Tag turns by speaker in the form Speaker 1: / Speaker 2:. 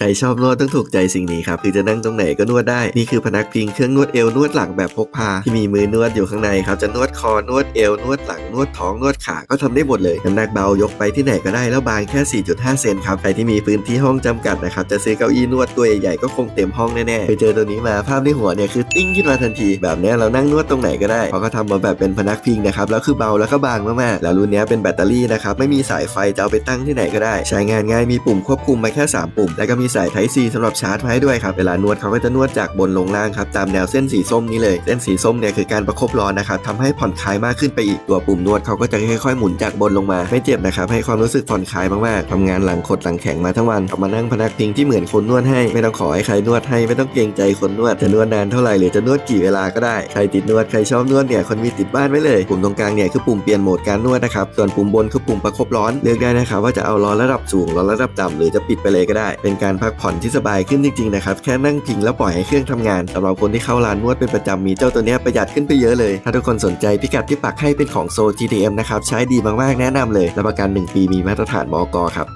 Speaker 1: ใครชอบนวดต้องถูกใจสิ่งนี้ครับคือจะนั่งตรงไหนก็นวดได้ นี่คือพนักพิงเครื่องนวดเอวนวดหลังแบบพกพาที่มีมือนวดอยู่ข้างในครับจะนวดคอนวดเอวนวดหลังนวดท้องนวดขาก็ทำได้หมดเลยน้ำหนักเบายกไปที่ไหนก็ได้แล้วบางแค่ 4.5 เซนครับใครที่มีพื้นที่ห้องจำกัดนะครับจะซื้อเก้าอี้นวดตัวใหญ่ๆก็คงเต็มห้องแน่ๆไปเจอตัวนี้มาภาพในหัวเนี่ยคือติ้งขึ้นมาทันที แบบนี้เรานั่งนวดตรงไหนก็ได้เพราะเขาทำมาแบบเป็นพนักพิงนะครับแล้วคือเบาแล้วก็บางมากๆแล้วรุ่นนี้เป็นแบตเตอรี่นะครับไม่มีสายไฟจะเอาไปตั้งที่ไหนก็ได้ ใช้งานง่ายมีปุ่มควบคุมมาแค่ 3 ปุ่ม แล้วก็มีสาย Type C สำหรับชาร์จมาให้ด้วยครับ เวลานวดเขาก็จะนวดจากบนลงล่างครับตามแนวเส้นสีส้มนี้เลย เส้นสีส้มเนี่ยคือการประคบร้อนนะครับทำให้ผ่อนคลายมากขึ้นไปอีกตัวปุ่มนวดเขาก็จะค่อยๆหมุนจากบนลงมาไม่เจ็บนะครับให้ความรู้สึกผ่อนคลายมากๆทำงานหลังขดหลังแข็งมาทั้งวันเอามานั่งพนักพิงที่เหมือนคนนวดให้ไม่ต้องขอให้ใครนวดให้ไม่ต้องเกรงใจคนนวดจะนวดนานเท่าไหร่หรือจะนวดกี่เวลาก็ได้ใครติดนวดใครชอบนวดเนี่ยคนมีติดบ้านไว้เลยปุ่มตรงกลางเนี่ยคือปุ่มเปลี่ยนโหมดการนวดนะครับส่วนปุ่มบนคือปุ่มประคบร้อนเลือกได้นะครับว่าจะเอาร้อนระดับสูงร้อนระดับต่ำหรือจะปิดไปเลยก็ได้ เป็นการพักผ่อนที่สบายขึ้นจริงๆนะครับแค่นั่งพิงแล้วปล่อยให้เครื่องทำงานสำหรับคนที่เข้าร้านนวดเป็นประจำมีเจ้าตัวนี้ประหยัดขึ้นไปเยอะเลย ถ้าทุกคนสนใจพิกัดที่ปักให้เป็นของโซ GTM นะครับใช้ดีมากๆแนะนำเลยรับประกัน 1 ปีมีมาตรฐานมอกครับ